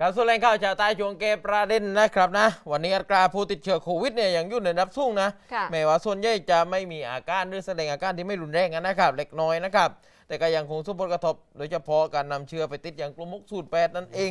การส่วนแรงข่าวชาวใต้ช่วงเกมประเด็นนะครับนะ วันนี้อัตราผู้ติดเชื้อโควิดเนี่ยยังอยู่ในระดับสูงนะค่ะแม้ว่าส่วนใหญ่จะไม่มีอาการหรือแสดงอาการที่ไม่รุนแรงนะครับ เล็กน้อยนะครับ แต่ก็ยังคงส่งผลกระทบ โดยเฉพาะการนำเชื้อไปติดอย่างกลุ่มมุกสูตรแปดนั่นเอง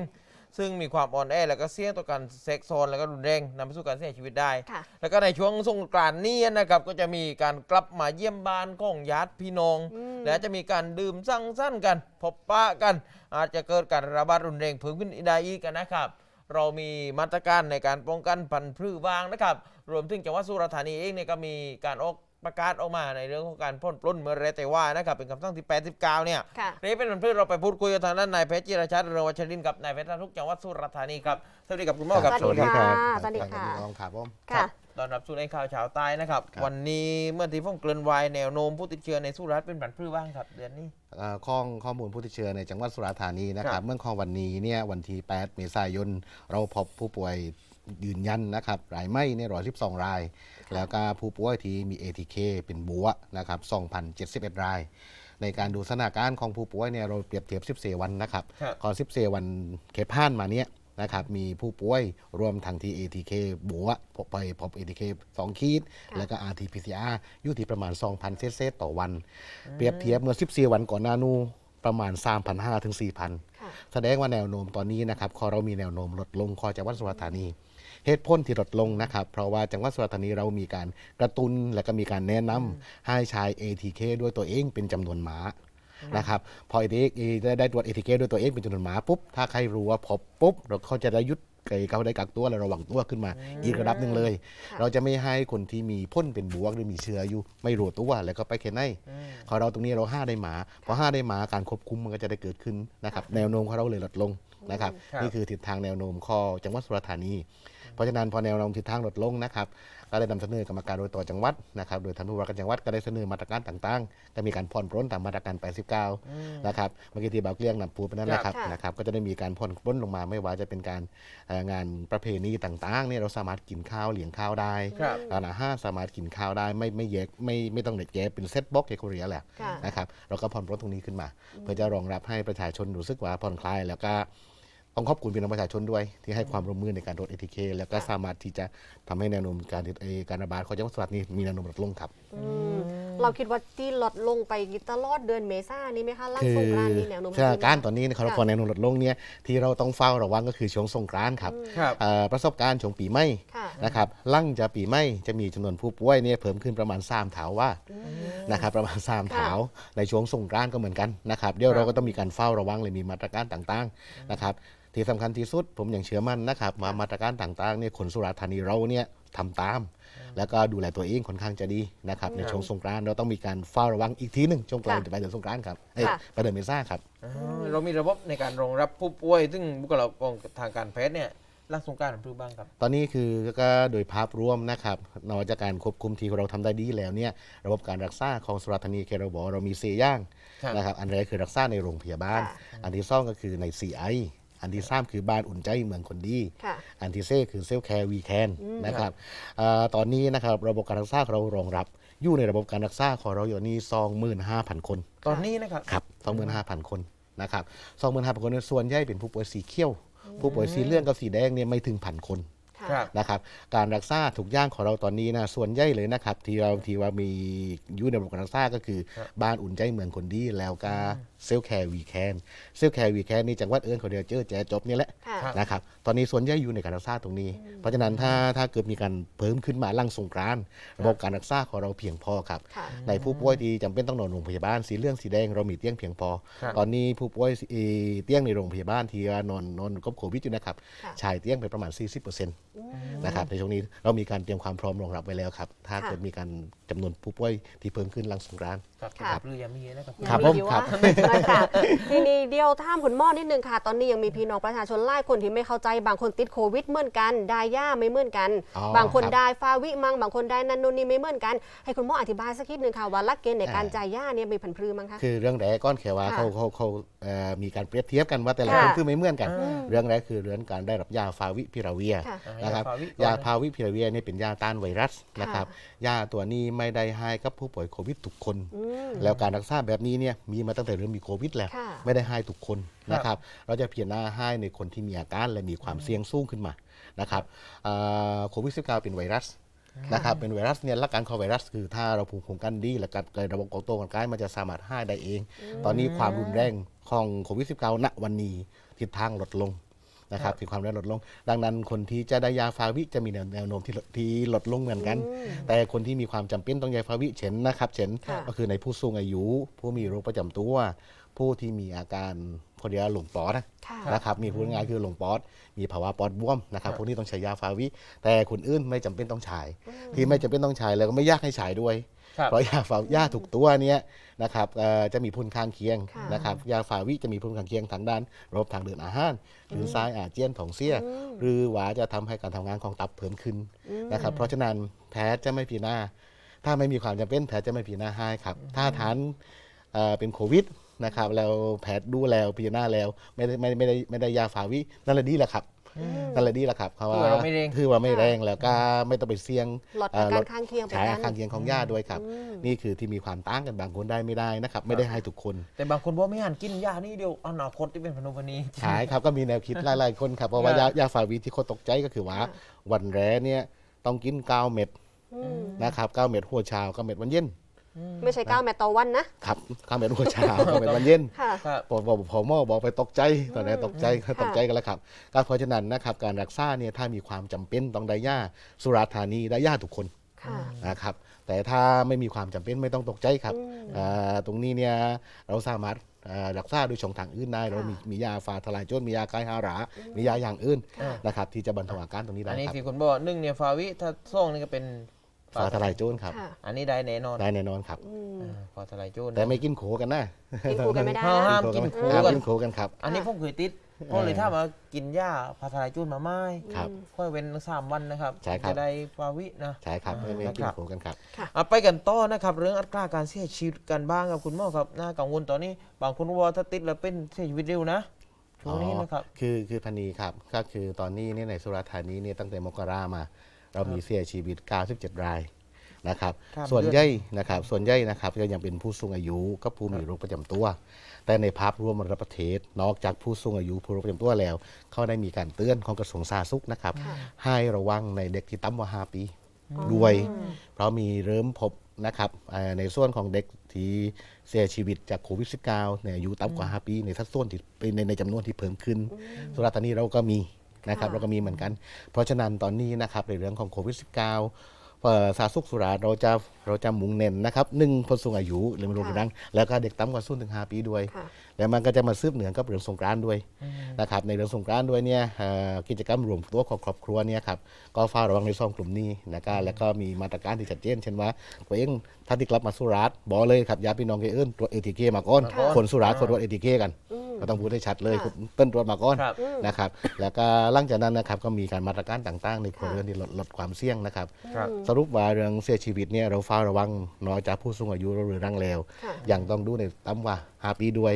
ซึ่งมีความอ่อนแอและก็เสี่ยงต่อการเซ็กซอนและก็รุนแรงนำไปสู่การเสียชีวิตได้ ค่ะ แล้วก็ในช่วงสงกรานต์นี้นะครับก็จะมีการกลับมาเยี่ยมบ้านของญาติพี่น้อง อืม และจะมีการดื่มสังสรรค์กัน พบปะกัน อาจจะเกิดการระบาดรุนแรงเพิ่มขึ้นได้อีกนะครับ เรามีมาตรการในการป้องกันพันธุ์พืชวางนะครับ รวมถึงจังหวัดสุราษฎร์ธานีเองเนี่ยก็มีการออก ประกาศออกมาในเรื่องของการพ่นปล้นเมื่อไรแต่ว่านะครับเป็นคำสั่งที่ 89 เนี่ยค่ะนี่เป็นพันธุ์พืชเราไปพูดคุยกับทางด้านนายแพทย์จิรชัดเรืองวัชรินทร์กับนายแพทย์ทุกจังหวัดสุราษฎร์ธานีครับสวัสดีครับคุณหมอครับสวัสดีค่ะสวัสดีรับค่ะรองครับผม ค่ะ ตอนรับสู่ในข่าวเช้าใต้นะครับ ครับ วันนี้เมื่อที่ผมเกริ่นไว้แนวโน้มผู้ติดเชื้อในสุราษฎร์เป็นผันพืชบ้างครับ เดือนนี้ เอ่อข้องข้อมูลผู้ติดเชื้อในจังหวัดสุราษฎร์ธานีนะคครัรับบ เมื่อของวันนี้เนี่ยวันที่ 8 เมษายน เราพบผู้ป่วยยืนยันนะครับรายไหม้ในร้อยสิบสองราย แล้วก็ผู้ป่วยที่มี ATK เป็นบวกนะครับ2,071 ราย ในการดูสถานการณ์ของผู้ป่วยเนี่ยเราเปรียบเทียบ 14 วันนะครับครับ ก่อน 14 วันเคผ่านมาเนี่ยนะครับมีผู้ป่วยรวมทั้งที่ ATK บวกพบไปพบ ATK 2 ขีดค่ะแล้วก็ RT-PCR อยู่ที่ประมาณ 2,000เศษๆต่อวัน เปรียบเทียบเมื่อ 14 วันก่อนหน้านูประมาณ 3,500ถึง4,000 ค่ะ แสดงว่าแนวโน้มตอนนี้นะครับคอเรามีแนวโน้มลดลงคอจังหวัดสุราษฎร์ธานี เหตุผลที่ลดลงนะครับ เพราะว่าจังหวัดสุราษฎร์ธานีเรามีการกระตุ้นและก็มีการแนะนำให้ใช้ ATK ด้วยตัวเองเป็นจำนวนหมานะครับพอ ATK ได้ได้ตรวจ ATK ด้วยตัวเองเป็นจำนวนหมาปุ๊บถ้าใครรู้ว่าพบปุ๊บเราเขาจะได้ยุดไอ้เขาได้กักตัวและระวังตัวขึ้นมา อีกระดับหนึ่งเลยค่ะเราจะไม่ให้คนที่มีพ่นเป็นบวกหรือมีเชื้ออยู่ ไม่รู้ตัวแล้วก็ไปแค่ไหนของเราตรงนี้เราห้าได้หมาพอห้าได้หมาการควบคุมมันก็จะได้เกิดขึ้นนะครับแนวโน้มของเราเลยลดลงนะครับครับนี่คือทิศทางแนวโน้มข้อจังหวัดสุราษฎร์ธานี เพราะฉะนั้นพอแนวโน้มทิศทางลดลงนะครับก็ได้นำเสนอกรรมการโดยต่อจังหวัดนะครับโดยท่านผู้ว่าการจังหวัดก็ได้เสนอมาตรการต่างๆก็มีการผ่อนปรนตามมาตรการ 89 นะครับเมื่อกี้ที่บ่าวเกลี้ยงนำปูไปนั่นแหละครับค่ะ นะครับก็จะได้มีการผ่อนปรนลงมาไม่ว่าจะเป็นการเอ่องานประเพณีต่างๆเนี่ยเราสามารถกินข้าวเลี้ยงข้าวได้ครับ ร้านอาหารสามารถกินข้าวได้ไม่ไม่แยกไม่ไม่ต้องเด็ดแยกเป็นเซตบ็อกเฮโคเรียแหละ ค่ะ นะครับเราก็ผ่อนปรนตรงนี้ขึ้นมา เพื่อจะรองรับให้ประชาชนรู้สึกว่าผ่อนคลายแล้วก็ ต้องขอบคุณพี่น้องประชาชนด้วย ที่ให้ความร่วมมือในการลดเอทีเคแล้วก็สามารถที่จะทำให้แนวโน้มการติดเอ่อการระบาดของจังหวัดสุราษฎร์นี้มีแนวโน้มลดลงครับ อืมเราคิดว่าที่ลดลงไปตลอดเดือนเมษายนนี้ไหมคะล่างคืสองกรานต์นี้แนวโน้มสถานการณ์ตอนนี้นะครับค่ะพอแนวโน้มลดลงเนี่ยที่เราต้องเฝ้าระวังก็คือช่วงสงกรานต์ครับครับ เอ่อประสบการณ์ช่วงปีใหม่ค่ะ นะครับลั่งจะปีใหม่จะมีจำนวนผู้ป่วยเนี่ยเพิ่มขึ้นประมาณ3เถาว่านะครับประมาณ3เถาในช่วงสงกรานต์ก็เหมือนกันนะครับเดี๋ยวเราก็ต้องมีการเฝ้าระวังเลยมีมาตรการต่างๆนะครับ ที่สำคัญที่สุด ผมยังเชื่อมั่นนะครับมามาตรการต่างๆเนี่ยคนสุราษฎร์ธานีเราเนี่ยทำตาม แล้วก็ดูแลตัวเองค่อนข้างจะดีนะครับในช่วงสงกรานต์เราต้องมีการเฝ้าระวังอีกทีหนึ่งช่วงปลายค่ะปลายเดือนสงกรานต์ครับเอ้ยค่ะปลายเดือนเมษาครับอ่าเรามีระบบในการรองรับผู้ป่วย ซึ่งบุคลากรทางการแพทย์เนี่ยรักสงกรารผันพืชบ้างครับ ตอนนี้คือก็โดยภาพรวมนะครับนอกจากการควบคุมที่เราทำได้ดีแล้วเนี่ยระบบการรักษาของสุราษฎร์ธานีเคเราบอกว่าเรามีเซย่างครับนะครับอันแรกคือรักษาในโรงพยาบาลค่ะอันที่สองก็คือใน CI อั นที่สามคือบ้านอุ่นใจเมืองคนดีค่ะอันที่เซ่คือเซลแคร์วีแคนนะครับเอ่อตอนนี้นะครับระบบการรักษาของเรารองรับอยู่ในระบบการรักษาของเราอยู่นี่25,000คน ตอนนี้นะครับครับ25,000คนนะครับ25,000คนเนยส่วนใหญ่เป็นผู้ป่วยสีเขียว ผู้ป่วยสีเหลืองกับสีแดงเนี่ยไม่ถึงพันคน ค่ะครับ นะครับ การรักษาทุกอย่างของเราตอนนี้นะส่วนใหญ่เลยนะครับ ที่เราที่ว่ามีอยู่ในระบบการรักษาก็คือครับบ้านอุ่นใจเมืองคนดีแล้วก็เซลแคร์วีแคนเซลแคร์วีแคนนี่จังหวัดเอื้อนเขาเดียวเจอแจจบนี่แหละค่ะครับนะครับตอนนี้ส่วนใหญ่อยู่ในการรักษาตรงนี้ เพราะฉะนั้นถ้าถ้าเกิดมีการเพิ่มขึ้นมาหลังสงกรานต์ระบบการรักษาของเราเพียงพอครับ ค่ะ ในผู้ป่วยที่จำเป็นต้องนอนโรงพยาบาลสีเหลืองสีแดงเรามีเตียงเพียงพอ ครับตอนนี้ผู้ป่วยเอ่อเตียงในโรงพยาบาลที่ว่านอนนอนกับโควิดอยู่นะครับค่ะชายเตียงไปประมาณ 40%นะครับในช่วงนี้เรามีการเตรียมความพร้อมรองรับไว้แล้วครับ ถ้าค่ะเกิดมีการจำนวนผู้ป่วยที่เพิ่มขึ้นหลังสงกรานต์ครับค่ะผันพืชยังมีนะครับครับยังผมอยู่ครับว่าค่ะทีนี้เดียวท่ามคุณหมอนิดนึงค่ะ ตอนนี้ยังมีพี่น้องประชาชนหลายคนที่ไม่เข้าใจบางคนติดโควิดเหมือนกันได้ย่าไม่เหมือนกันอ๋อบางคนครับได้ฟาวิมังบางคนได้นันนูนนี่ไม่เหมือนกัน ให้คุณหมออธิบายสักนิดนึงค่ะว่าหลักเกณฑ์ในการอ่าจ่ายย่าเนี่ยมีผันพรือมั้งคะคือเรื่องแรกก้อนแขว่าค่ะเขาเขาเขาเอ่อมีการเปรียบเทียบกันว่าแต่ละค่ะคนคือไม่เหมือนกันอืมเรื่องแรกคือเรื่องการได้รับยาฟาวิพิราเวียค่ะนะครับ ยาฟาวิยาพาวิพิราเวียเนี่ยเป็นยาต้านไวรัสนะครับ ยาตัวนี้ไม่ได้ให้กับผู้ป่วยโควิดทุกคนอืมแล้วการรักษาแบบนี้เนี่ยมีมาตั้งแต่เริ่มมีโควิดแล้วค่ะไม่ได้ให้ทุกคนนะครับ เราจะเพียรหน้าให้ในคนที่มีอาการและมีความเสี่ยงสูงขึ้นมานะครับอ่าโควิด -19 เป็นไวรัสนะครับเป็นไวรัสเนี่ยหลักการของไวรัสคือถ้าเราภูมิคุ้มกันดี และการระบบของตัวของกายมันจะสามารถให้ได้เอง ตอนนี้ความรุนแรงของโควิด -19 ณวันนี้ทิศทางลดลง นะครับที่ความรุนแรงลดลง ดังนั้นคนที่จะได้ยาฟาวิจะมีแนวแนวโน้มที่ลดที่ลดลงเหมือนกัน แต่คนที่มีความจำเป็นต้องยาฟาวิเช่นนะครับเช่นค่ะก็คือในผู้สูงอายุ ผู้มีโรคประจำตัว ผู้ที่มีอาการคนเดียวหลงปอดนะค่ะนะครับมีพูดง่ายๆคือหลงปอด มีภาวะปอดบวมนะครับพวกนี้ต้องใช้ยาฟาวิ แต่คนอื่นไม่จำเป็นต้องใช้ที่ไม่จำเป็นต้องใช้แล้วก็ไม่อยากให้ใช้ด้วยครับ เพราะยาฟายาถูกตัวเนี้ยนะครับเอ่อจะมีผลข้างเคียงค่ะ นะครับยาฟาวิจะมีผลข้างเคียงทางด้านระบบทางเดินอาหารหรือซ้ายอาเจียนท้องเสีย หรือว่าจะทำให้การทำงานของตับเพิ่มขึ้นนะครับเพราะฉะนั้นแพทย์จะไม่พิจารณาถ้าไม่มีความจำเป็นแพทย์จะไม่พิจารณาให้ครับ ถ้าทานเอ่อเป็นโควิดนะครับแล้วแพทย์ดูแล้วพิจารณาแล้วไม่ได้ไม่ได้ไม่ได้ไม่ได้ยาฟาวินั่นแหละดีแหละครับ นั่นแหละดีแหละครับเพราะว่าคือว่าเราไม่แรงคือว่าไม่แรงแล้วก็ไม่ต้องไปเสี่ยงลดเอ่อาอการลดข้างเคียงไปใช้กันข้างเคียงของยาด้วยครับ นี่คือที่มีความต่างกันบางคนได้ไม่ได้นะครับ ไม่ได้ให้ทุกคน แต่บางคนบอกไม่หันกินยานี่เดียวอนาคตที่เป็นพนุพนีใช่ครับก็มีแนวคิดหลายๆคนครับเพราะว่าครัยาบยาฟาวิที่คนตกใจก็คือว่าค่ะวันแรกเนี่ยต้องกิน9เม็ดอืมนะครับ9เม็ดหัวเช้า9เม็ดวันเย็น ไม่ใช่9แมตต์ต่อวันนะ ครับ9เม็ดหัวเช้า9เม็ดวันเย็นค่ะ ครับ ผมบอกผมหมอบอกไปตกใจตอนนี้นตกใจตกใจกันแล้วครับก็เพราะฉะนั้นนะครับการรักษาเนี่ยถ้ามีความจำเป็นต้องได้ยาสุราษฎร์ธานีได้ยาทุกคน ค่ะ นะครับแต่ถ้าไม่มีความจำเป็นไม่ต้องตกใจครับอ่าตรงนี้เนี่ยเราสามารถอ่ารักษาด้วยช่องทางอื่นได้เรามีมียาฟาทลายโจรมียาไกฮารา มียาอย่างอื่นอ่านนะครับที่จะบรรเทาอาการตรงนี้ได้อันนี้ครับ ที่คุณบอกหนึ่งเนี่ยฟาวิถ้าซ่องนี่ก็เป็น ฟาทลายโจรครับ ค่ะอันนี้ได้แน่นอนได้แน่นอนครับ อืม อ่าฟาทลายโจรแต่ไม่กินโขกันนะกินคู่กันไม่ได้ห้ามนะกินโขห้ามกัน กินโขกันครับ อันนี้ผมเคยติดเพราะเลยถ้ามากินยาฟาทลายโจรมาไม่ครับค่อยเว้นสามวันนะครับใช่ครับ จะได้ฟาวินะ ใช่ครับไม่ไม่กินโขกันครับ อะไปกันต่อนะครับ เรื่องอัตราการเสียชีวิตกันบ้างครับคุณหมอครับน่ากังวลตอนนี้ บางคนว่าถ้าติดแล้วเป็นเสียชีวิตเร็วนะช่วงนี้นะครับอ๋อคือคือพันนีครับก็คือตอนนี้เนี่ยในสุราษฎร์ธานีเนี่ยตั้งแต่มกรามา เรามีเสียชีวิต 97 รายนะครับ ครับส่วนใหญ่นะครับ ส่วนใหญ่นะครับก็ยังเป็นผู้สูงอายุกับผู้มีโรคประจำตัว แต่ในภาพรวมระดับประเทศ นอกจากผู้สูงอายุผู้โรคประจำตัวแล้ว เขาได้มีการเตือนของกระทรวงสาธารณสุขนะครับ ให้ระวังในเด็กที่ต่ำกว่า 5 ปีด้วย เพราะมีเริ่มพบนะครับเอ่อในส่วนของเด็กที่เสียชีวิตจากโควิด -19 ในอายุต่ำกว่า 5 ปี ในสัดส่วนที่ในในจำนวนที่เพิ่มขึ้น สุราษฎร์ธานีเราก็มี นะครับค่ะเราก็มีเหมือนกัน เพราะฉะนั้นตอนนี้นะครับในเรื่องของโควิด -19 เอ่อสาธารณสุขสุราษฎร์เราจะเราจะมุ่งเน้นนะครับหนึ่งคนสูงอายุหรือโรคเรื้อรังแล้วก็เด็กต่ำกว่าศูนย์ถึงห้าปีด้วยค่ะแล้วมันก็จะมาซืบเหนือกับเรื่องสงกรานต์ด้วยนะครับในเรื่องสงกรานต์ด้วยเนี่ยเอ่อกิจกรรมรวมตัวของครอบครัวเนี่ยครับก็เฝ้าระวังในซองกลุ่มนี้นะครับแล้วก็มีมาตรการที่ชัดเจนเช่นว่าตัวเองถ้าที่กลับมาสุราษฎร์บอกเลยครับญาติพี่น้องเกเอิ้นตรวจเอทีเคมาก่อนมาก่อนคนสุราษฎร์คนตรวจเอทีเคกัน ก็ต้องพูดให้ชัดเลยค่ะเต้นตรวจมาก่อนครับ นะครับ แล้วก็หลังจากนั้นนะครับก็มีการมาตรการต่างๆ ในครัวเรือนที่ลดลดความเสี่ยงนะครับ ครับสรุปว่าเรื่องเสียชีวิตเนี่ยเราเฝ้าระวังน้อยจากผู้สูงอายุหรือรังแล้วค่ะยังต้องดูในต่ำกว่า5ปีด้วย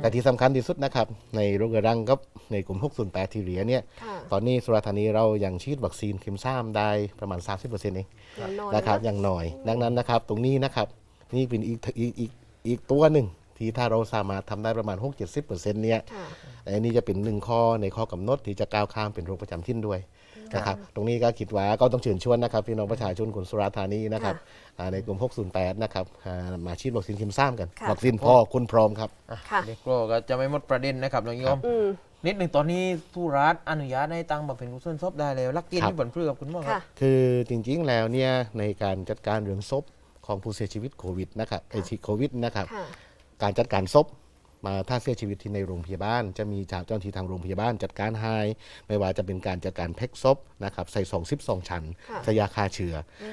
แต่ที่สำคัญที่สุดนะครับ ในโรคเรื้อรังกับในกลุ่ม608ที่เหลือเนี่ยค่ะ ตอนนี้สุราษฎร์ธานีเรายังฉีดวัคซีนเข็มสามได้ประมาณ 30%เอง อย่างน้อยนะครับนะอย่างหน่อย ดังนั้นนะครับ ตรงนี้นะครับ นี่เป็นอีกอีกอีกอีกตัวหนึ่ง ที่ถ้าเราสามารถทำได้ประมาณ 6-70%เนี่ยค่ะอันนี้จะเป็นหนึ่งข้อในข้อกำหนดที่จะก้าวข้ามเป็นโรคประจำถิ่นด้วยนะครับตรงนี้ก็คิดว่าก็ต้องเชิญชวนนะครับพี่น้องประชาชนคนสุราษฎร์ธานีนะครับอ่าในกลุ่ม 608 นะครับอ่ามาฉีดวัคซีนเข็มสามกันค่ะวัคซีนพอคุณพร้อมครับอะค่ะเด็กโลก็จะไม่หมดประเด็นนะครับน้องโยมอืมนิดหนึ่งตอนนี้ทุรัฐอนุญาตให้ตั้งบำเพ็ญกุศลศพได้แล้วลักเกณฑ์ครับที่ผลพลือกับคุณหมอคค่ะรับคือจริงๆแล้วเนี่ยในการจัดการเรื่องศพของผู้เสียชีวิตโควิดนะครับไอชีโควิดนะครับค่ะ การจัดการศพมาถ้าเสียชีวิตที่ในโรงพยาบาล จะมีเจ้าหน้าที่ทางโรงพยาบาลจัดการให้ ไม่ว่าจะเป็นการจัดการแพ็กศพนะครับใส่สองซิปสองชั้นค่ะใส่ยาฆ่าเชื้ออ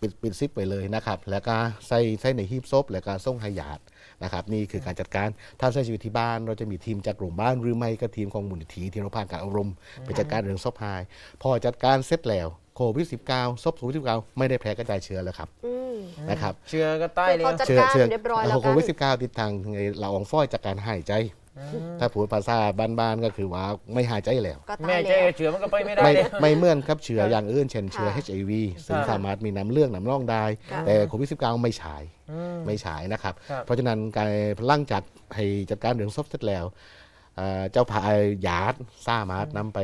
ปิดปิดซิปไปเลยนะครับ แล้วก็ใส่ใส่ในหีบศพแล้วก็ส่งให้ญาตินะครับ นี่คือการจัดการถ้าเสียชีวิตที่บ้าน เราจะมีทีมจากโรงพยาบาลหรือไม่ก็ทีมของมูลนิธิที่เราผ่านการอบรมไปจัดการเรื่องศพให้พอจัดการเสร็จแล้ว โควิด -19 ศพโควิด 19 ไม่ได้แพร่กระจายเชื้อแล้วครับอืมนะครับเชื้อก็ใต้คือเลยเขาจัดเชื้อการเชื้อเรียบร้อยแล้วโคกัน วิด -19 ติดทางในละอองฝอยจากการหายใจ ถ้าพูดภาษาบ้านๆก็คือว่าไม่หายใจแล้ว ก็ตาแม่ยใจแล้ว เชื้อมันก็ไปไม่ได้ไม่เลย ไม่เหมือนครับเชื้ออย่างอื่นเช่นเชื้อ ค่ะ HIV ซึ่งครับสามารถมีน้ำเลือดน้ำร่องได้ ค่ะ แต่โควิด -19 ไม่ฉายอืมไม่ฉายนะครับ ครับ เพราะฉะนั้นการหลังจากให้จัดการเรื่องศพเสร็จแล้วเอ่อเจ้าพายญาติสามารถนำไป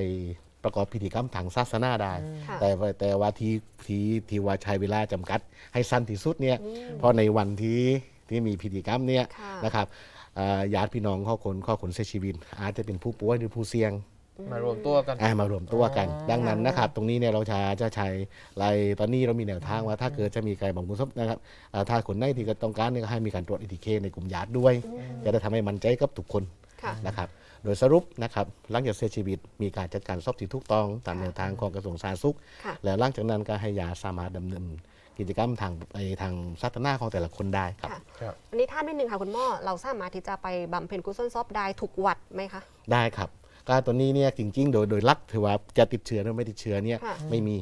ประกอบพิธีกรรมทางศาสนาได้ค่ะแต่ว่าแต่ว่าที่ที่ที่ว่าใช้เวลาจำกัด ให้สั้นที่สุดเนี่ยเพราะในวันที่ที่มีพิธีกรรมเนี่ยค่ะนะครับเอ่อญาติพี่น้องข้อคนข้อคนเสียชีวิตอาจจะเป็นผู้ป่วยหรือผู้เสี่ยงมารวมตัวกันอ่ามารวมตัวกันอ๋อดังนั้นนะครับ ตรงนี้เนี่ยเราจะจะใช้รายตอนนี้เรามีแนวทางว่าถ้าเกิดจะมีใครบางคนนะครับอ่าถ้าคนไหนที่ต้องการเนี่ยก็ให้มีการตรวจอีทีเคในกลุ่มญาติด้วย จะได้ทำให้มั่นใจกับทุกคนค่ะนะครับ โดยสรุปนะครับหลังจากเสียชีวิตมีการจัดการศพที่ถูกต้องตามแนวทางของกระทรวงสาธารณสุขค่ะแล้วหลังจากนั้นก็ให้ยาสามารถดำเนินกิจกรรมทางไอ้ทางศาสนาของแต่ละคนได้ครับ ค่ะครับ อันนี้ท่านนิดนึงค่ะคุณหมอเราสามารถที่จะไปบำเพ็ญกุศลศพได้ทุกวัดไหมคะ ได้ครับการตัวนี้เนี่ยจริง ๆ โดยโดยหลักถือว่าจะติดเชื้อหรือไม่ติดเชื้อเนี่ยค่ะ ไม่มี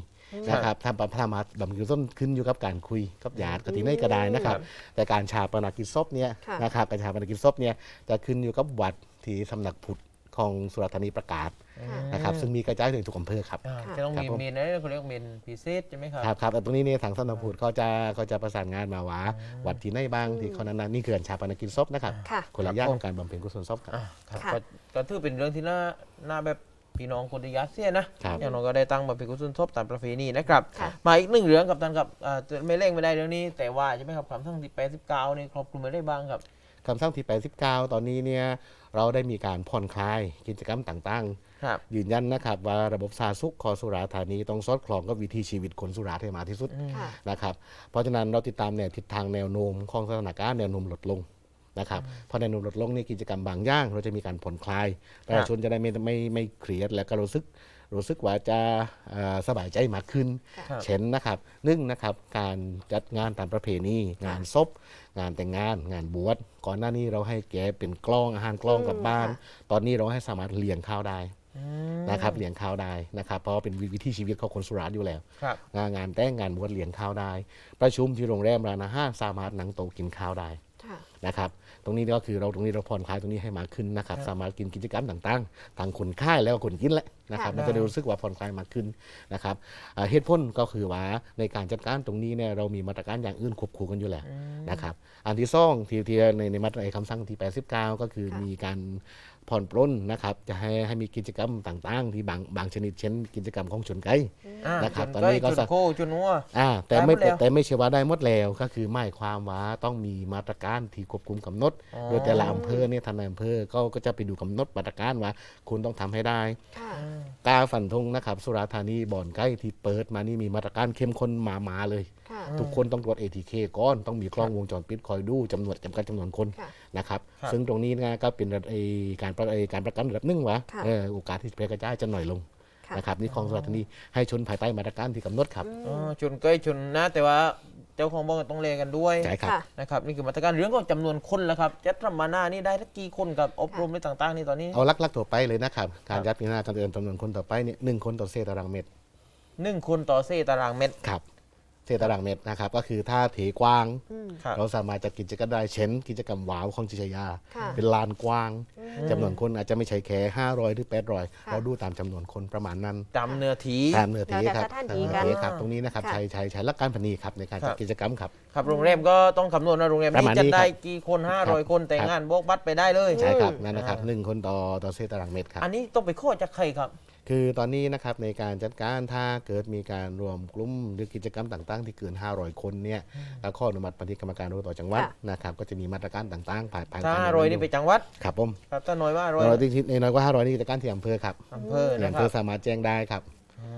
นะครับถ้าพระมาบำเพ็ญกุศลขึ้นอยู่กับการคุยกับญาติกับที่ไหนก็ได้นะครับ แต่การชาปนกิจศพเนี่ยค่ะ นะครับการชาปนกิจศพเนี่ยจะขึ้นอยู่กับวัด ที่สำนักพุทธของสุราษฎร์ธานีประกาศค่ะนะครับซึ่งมีกระจายถึงทุกอำเภอครับ อ่าค่ะจะต้องครับมีผม เมนนะเขาเรียกว่าเมนพิเศษใช่ไหมครับครับครับแต่ตรงนี้เนี่ยทางสำนักพุทธก็จะก็จะประสานงานมาว่าวัดที่ไหนบ้างที่เขานั้นๆนี่คือการชาปนกิจศพนะครับค่ะ คนละอย่างของการบำเพ็ญกุศลศพครับ อ่าครับค่ะ ก็ก็ถือเป็นเรื่องที่น่าน่าแบบพี่น้องคนที่ยัดเสียนะครับ อย่างน้องก็ได้ตั้งมาเป็นกุศลศพตามประเพณีนะครับค่ะ มาอีกหนึ่งเรื่องกับท่านครับอ่าจะไม่เร่งไม่ได้เรื่องนี้แต่ว่าใช่ไหมครับคำสั่งที่89นี่ครอบคลุมไม่ได้บ้างครับ คำสั่งที่89ตอนนี้เนี่ย เราได้มีการผ่อนคลายกิจกรรมต่างครับๆยืนยันนะครับว่าระบบสาธารณสุขของสุราษฎร์ธานีต้องสอดคล้องกับวิถีชีวิตคนสุราษฎร์ให้มากที่สุดค่ะนะครับเพราะฉะนั้นเราติดตามแนวทิศทางแนวโน้มของสถานการณ์แนวโน้มลดลงนะครับเพราะแนวโน้มลดลงนี่กิจกรรมบางอย่าง เราจะมีการผ่อนคลายประชาชนจะได้ไม่ไม่ไม่เครียดและก็รู้สึก รู้สึกว่าจะเอ่อสบายใจมากขึ้นครับเช่นนะครับหนึ่งนะครับการจัดงานตามประเพณี งานศพงานแต่งงาน งานบวชก่อนหน้านี้เราให้แกเป็นกล้องอาหารกล้องกลับบ้านค่ะตอนนี้เราให้สามารถเลี้ยงข้าวได้อืมนะครับเลี้ยงข้าวได้นะครับ เพราะว่าเป็นวิถีชีวิตของคนสุราษฎร์อยู่แล้วครับงานงานแต่งงานบวชเลี้ยงข้าวได้ ประชุมที่โรงแรมร้านอาหารสามารถนั่งโต๊ะกินข้าวได้ค่ะ นะครับ ตรงนี้ก็คือเราตรงนี้เราผ่อนคลายตรงนี้ให้มากขึ้นนะครับ สามารถกินกิจกรรมต่างๆทางคนค่ายแล้วก็คนกินแหละนะครับค่ะมันจะได้รู้สึกว่าผ่อนคลายมากขึ้นนะครับอ่าเหตุผลก็คือว่าในการจัดการตรงนี้เนี่ยเรามีมาตรการอย่างอื่นควบคู่กันอยู่แล้วนะครับ อันที่สองที่ที่ในในมาตราคำสั่งที่ 89 ก็คือค่ะมีการ ผ่อนปล้นนะครับจะให้ให้มีกิจกรรมต่างๆ ที่บางบางชนิดเช่นกิจกรรมของชนไก่อ่านะครับจตอนนี้ก็จุดสักโคจุดนัวอ่าแต่ไม่ได้หมดแล้วแต่ไม่ใช่ว่าได้หมดแล้วก็คือหมายความว่าต้องมีมาตรการที่ควบคุมกำหนดอ๋อโดยแต่ละอำเภอเนี่ยทางนายอำเภอก็ก็จะไปดูกำหนดมาตรการว่า คุณต้องทำให้ได้ค่ะกล้าฝันธงนะครับสุราษฎร์ธานีบ่อนใกล้ที่เปิดมานี่มีมาตรการเข้มข้นมามาเลยค่ะ ทุกคนต้องตรวจ ATK ก่อนต้องมีกล้องวงจรปิดคอยดูจำนวนจำกัดจำนวนคนค่ะนะครับครับซึ่งตรงนี้นะก็เป็นไอ้การประไอ้การประกันระดับหนึ่งวะค่ะเออโอกาสที่จะแพร่กระจายจะหน่อยลงค่ะนะครับนี่ของสุราษฎร์ธานีให้ชนภายใต้มาตรการที่กำหนดครับอ๋อชนใกล้ชนนะแต่ว่าเจ้าของบ้านต้องเลกันด้วยใช่ครับค่ะนะครับนี่คือมาตรการเรื่องของจำนวนคนแล้วครับจะทำมาหน้านี่ได้ทักกี่คนกับอบรมในต่างๆนี่ตอนนี้เอาลักลักๆตัวไปเลยนะครับการครับยัดพิจารณาจำนวนจำนวนคนต่อไปเนี่ยหนึ่งคนต่อเศษตารางเมตรหนึ่งคนต่อเซตารางเมตรครับ เศษตารางเมตรนะครับ ก็คือถ้าเถกว้างครับ เราสามารถจัดกิจกรรมได้เช่น กิจกรรมหวาวของจิชยา ค่ะ เป็นลานกว้างจำนวนคนอาจจะไม่ใช่แค่ 500 หรือ 800 เราดูตามจำนวนคนประมาณนั้นจำเนื้อที ตามเนื้อที่ครับแล้วแต่สถานที่ตามเนื้อกันที่ครับตรงนี้นะครับค่ะ ใช้ใช้ใช้หลักการพนีครับในการจัดครับ กิจกรรมครับ ครับโรงแรมก็ต้องคำนวณนะโรงแรมประมาณนี้จะนี้ได้ครับกี่คน 500 คนแต่งงานโบกบัตรไปได้เลย ใช่ครับอืมนั่นนะครับอ่าหนึ่งคนต่อต่อเศษตารางเมตรครับ อันนี้ต้องไปข้อจากใครครับ คือตอนนี้นะครับในการจัดการถ้าเกิดมีการรวมกลุ่มหรือกิจกรรมต่างๆ ที่เกิน 500 คนเนี่ยก็ข้ออนุมัติปฏิกรรมการโดยต่อจังหวัดค่ะนะครับก็จะมีมาตรการต่างๆผ่านผ่านถ้าการ500นี่ไปจังหวัดครับผมครับถ้าน้อยว่าร้อยเราที่ในน้อยกว่า500นี่กิจการที่อำเภอครับอำเภอที่นะอำคเภรัอบสามารถแจ้งได้ครับอ๋อ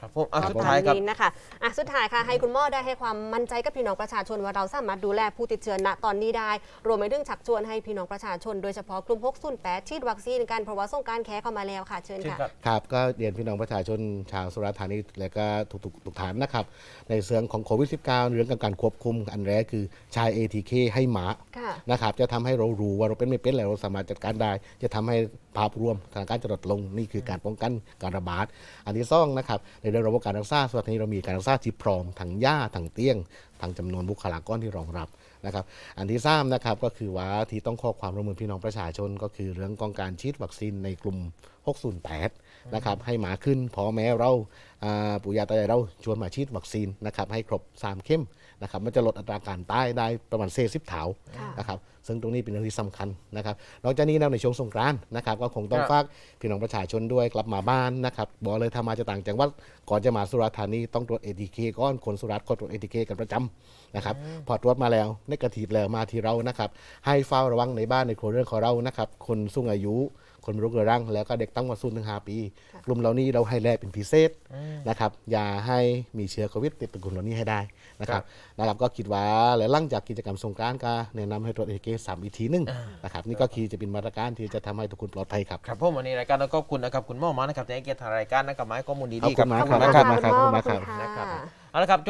ครับผมอะครับสุดท้ายครับ ตมนี้นะคะอะสุดท้ายค่ะให้คุณหมอได้ให้ความมั่นใจกับพี่น้องประชาชนว่าเราสามารถดูแลผู้ติดเชื้อณตอนนี้ได้ รวมไปถึงชักชวนให้พี่น้องประชาชนโดยเฉพาะกลุ่ม608ฉีดวัคซีนกันเพราะว่าส่งการแคร์เข้ามาแล้วค่ะเชิญเชิญค่ะครับครับก็เรียนพี่น้องประชาชนชาวสุราษฎร์ธานีและก็ทุกๆทุกฐานนะครับ ในเรื่องของโควิด -19 เรื่องของการควบคุมอันแรกคือชาย ATK ให้หมาค่ะ นะครับ จะทำให้เรารู้ว่าเราเป็นไม่เป็นแล้วเราสามารถจัดการได้ จะทำให้ภาพรวมสถานการณ์จะลดลงนี่คือการป้องกันการระบาด อันที่สองนะครับในเรื่องระบบการรักษาส่วนนี้เรามีการรักษาที่พร้อมทั้งยาทั้งเตียงทั้งจำนวนบุคลากรที่รองรับนะครับ อันที่สามนะครับก็คือว่าที่ต้องขอความร่วมมือพี่น้องประชาชน ก็คือเรื่องของการฉีดวัคซีนในกลุ่ม 608 นะครับให้หมาขึ้นพอแม้เราอ่าปู่ย่าตายายเราชวนมาฉีดวัคซีนนะครับให้ครบ 3 เข้ม นะครับมันจะลดอัตราการตายได้ประมาณเซสิบเถาค่ะนะครับซึ่งตรงนี้เป็นเรื่องที่สำคัญนะครับนอกจากนี้นะในช่วงสงกรานต์นะครับก็คงต้องครับฝากพี่น้องประชาชนด้วยกลับมาบ้านนะครับบอกเลยถ้ามาจากต่างจังหวัดก่อนจะมาสุราษฎร์ธานีต้องตรวจ ATK ก่อนคนสุราษฎร์ก็ตรวจ ATK กันประจำนะครับพอตรวจมาแล้วนกาทีฟแล้วมาที่เรานะครับให้เฝ้าระวังในบ้านในครัวเรือนของเรานะครับคนสูงอายุ คนมีโรคเรื้อรัง แล้วก็เด็กตั้งวัยศูนย์ถึงห้าปี กลุ่มเหล่านี้เราให้แลเป็นพิเศษนะครับอย่าให้มีเชื้อโควิดติดเป็นกลุ่มเหล่านี้ให้ได้นะครับนะครับก็คิดว่าแล้วหลังจากกิจกรรมสงกรานต์ก็แนะนำให้ตรวจเอเกสามอีกทีหนึงนะครับนี่ก็คือจะเป็นมาตรการที่จะทำให้ทุกคนปลอดภัยครับครับผมวันนี้รายการต้องขอบคุณนะครับคุณหม่อมานะครับที่ให้เกียรติทางรายการนะครับมาให้ข้อมูลขอบดีๆคุกับณมากขอบคุณครันะบครับขอบคุณมากครับขอบคุณนะครับค่ะเอาละครับ